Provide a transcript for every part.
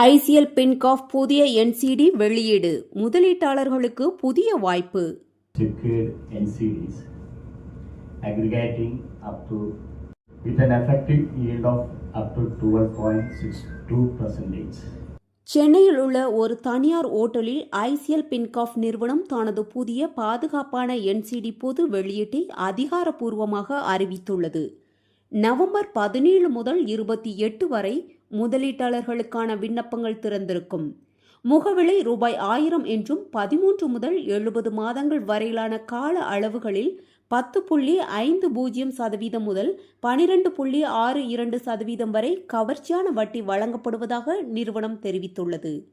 ICL பின்காஃப் புதிய NCD வெளியீடு. முதலீட்டாளர்களுக்கு புதிய வாய்ப்பு. Secured NCDs aggregating up to with an effective yield of up to 12.62 percentage. சென்னையில் உள்ள ஒரு தனியார் ஓட்டலில் ஐசிஎல் பின்காஃப் நிறுவனம் தனது புதிய பாதுகாப்பான என்சிடி பொது வெளியீட்டை அதிகாரப்பூர்வமாக அறிவித்துள்ளது. நவம்பர் பதினேழு முதல் இருபத்தி எட்டு வரை முதலீட்டாளர்களுக்கான விண்ணப்பங்கள் திறந்திருக்கும். முகவிலை ரூபாய் ஆயிரம் என்றும் பதிமூன்று முதல் எழுபது மாதங்கள் வரையிலான கால அளவுகளில் பத்து புள்ளி ஐந்து பூஜ்ஜியம் சதவீதம் முதல் பனிரெண்டு புள்ளி ஆறு இரண்டு சதவீதம் வரை கவர்ச்சியான வட்டி வழங்கப்படுவதாக நிறுவனம் தெரிவித்துள்ளது.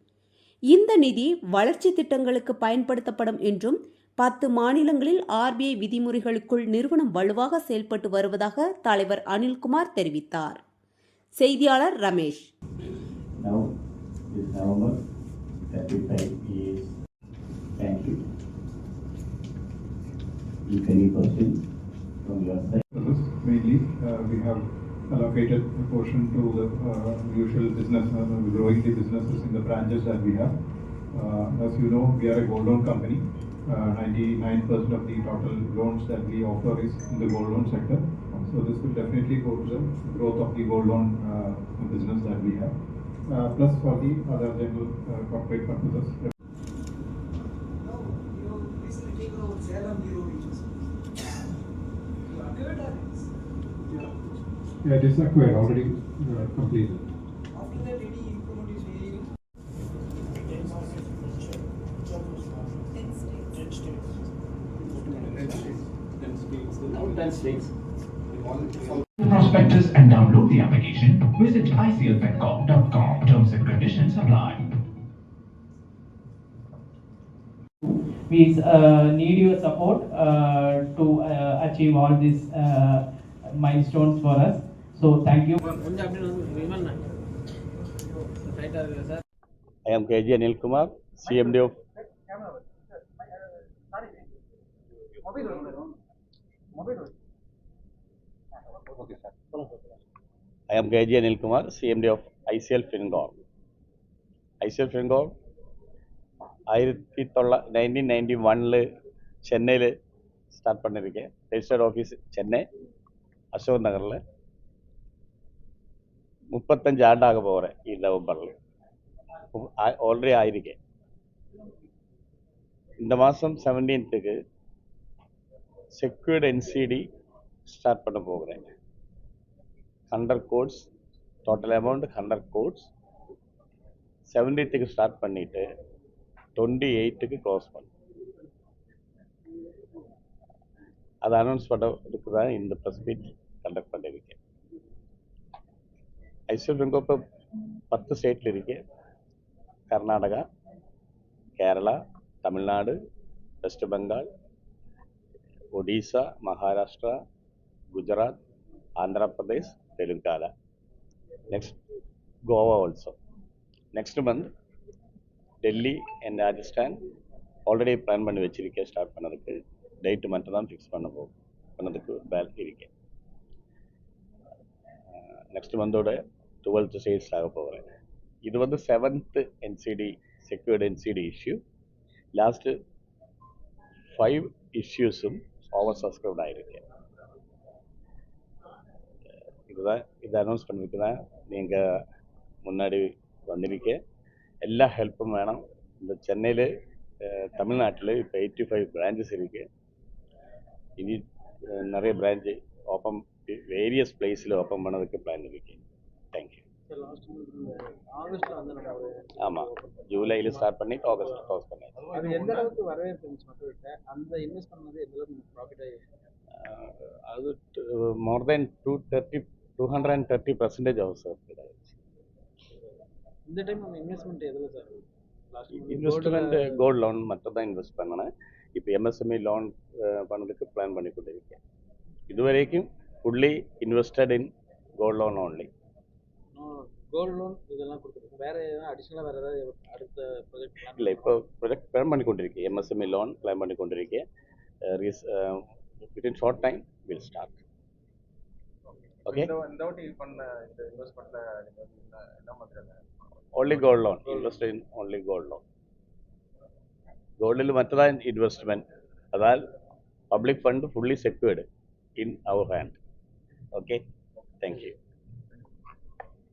இந்த நிதி வளர்ச்சி திட்டங்களுக்கு பயன்படுத்தப்படும் என்றும் பத்து மாநிலங்களில் ஆர்பிஐ விதிமுறைகளுக்குள் நிறுவனம் வலுவாக செயல்பட்டு வருவதாக தலைவர் அனில்குமார் தெரிவித்தார். செய்தியாளர் Ramesh Now this November 35 is, thank you. If any question from your side. This Mainly, uh, we have allocated a portion to the uh, usual business, uh, growing the businesses in the branches that we have. Uh, As you know, we are a gold loan company. Uh, Ninety-nine percent of the total loans that we offer is in the gold loan sector. So this will definitely go to the growth of the gold loan uh, business that we have. Uh, Plus for the other general uh, corporate purposes, No, you recently taken over Salem Bureau Beaches. You acquired that? yeah, it is acquired, already uh, completed. After that, any improvement is needed? Prospectus and download the application. Visit iclpetcorp.com. Terms and conditions apply. We uh, need your support uh, to uh, achieve all these uh, milestones for us. So thank you. I am KG Anil Kumar, CMD of. Mobile. Am KG Anil Kumar, CMD of ICL Fingor. ICL Fingor ஆயிரத்தி தொள்ளா nineteen ninety ஒனில் சென்னையில் start பண்ணியிருக்கேன் registered office Chennai Ashok நகரில். முப்பத்தஞ்சு ஆண்டாக போகிறேன் ഈ நவம்பரில். ஆல்ரெடி ஆயிருக்கேன். இந்த மாதம் செவன்டீன்த்துக்கு செக்யூர்டு என்சிடி ஸ்டார்ட் பண்ண போகிறேன். Hundred crores total amount hundred crores செவன்டீன்த்துக்கு start பண்ணிவிட்டு டுவெண்ட்டி எயிட்டுக்கு க்ளோஸ் பண்ணு. அதை அனௌன்ஸ் பண்ணுறதுக்கு தான் இந்த ப்ரெஸ் மீட் கண்டக்ட் பண்ணியிருக்கேன் ஐஸ்வர்யம் பெங்கோ இப்போ பத்து ஸ்டேட்டில் இருக்கேன் Karnataka Kerala Tamil Nadu West Bengal Odisha Maharashtra Gujarat Andhra Pradesh Telangana next Goa also next month Delhi and Rajasthan already plan பண்ணி வச்சிருக்கேன் ஸ்டார்ட் பண்ணதுக்கு டேட்டு மட்டும் தான் ஃபிக்ஸ் பண்ண போ பண்ணதுக்கு பேல் இருக்கேன் நெக்ஸ்ட் மந்தோட டுவெல்த்து சேல்ஸ் ஆக போகிறேன் இது வந்து seventh NCD secured NCD issue last five இஷ்யூஸும் over subscribed ஆகிருக்கேன் இதுதான் இதை அனௌன்ஸ் பண்ணிருக்கு தான் நீங்கள் முன்னாடி வந்திருக்கேன் எல்லா ஹெல்ப்பும் வேணும். இந்த சென்னையில் தமிழ்நாட்டில் இப்போ எயிட்டி ஃபைவ் பிரான்ச்சஸ் இருக்குது இனி நிறைய பிரான்ச்சு ஓப்பன் வேரியஸ் பிளேஸில் ஓப்பன் பண்ணதுக்கு பிளான் இருக்கு. தேங்க்யூ ஆமாம் ஜூலையில் ஸ்டார்ட் பண்ணி ஆகஸ்ட் க்ளோஸ் ஆகி அது more than two thirty two hundred and thirty percentage ஆகும் சார் இந்த டைம் நம்ம இன்வெஸ்ட்மெண்ட் எதில் சார் இன்வெஸ்ட்மெண்ட் கோல்டு லோன் மட்டும் தான் இன்வெஸ்ட் பண்ணினேன். இப்போ எம்எஸ்எம்இ லோன் பண்ணதுக்கு பிளான் பண்ணி கொண்டிருக்கேன். இதுவரைக்கும் fully invested in gold loan only gold loan இதெல்லாம் கொடுத்துருக்கோம் வேற எதாவது அடிஷ்னலாக வேற ஏதாவது அடுத்த ப்ராஜெக்ட் இல்லை இப்போ ப்ரொஜெக்ட் பிளான் பண்ணி கொண்டிருக்கேன். எம்எஸ்எம்இ லோன் பிளான் பண்ணி கொண்டிருக்கேன். Raise within short time will start okay இந்த இந்த வாட்டி பண்ண இந்த இன்வெஸ்ட்மெண்ட்ல நீங்க வந்து என்ன என்ன okay only gold loan invest in only gold loan ഗോൾഡിൽ മറ്റതാണ് investment അതാൽ public fund fully secured in our hand okay thank you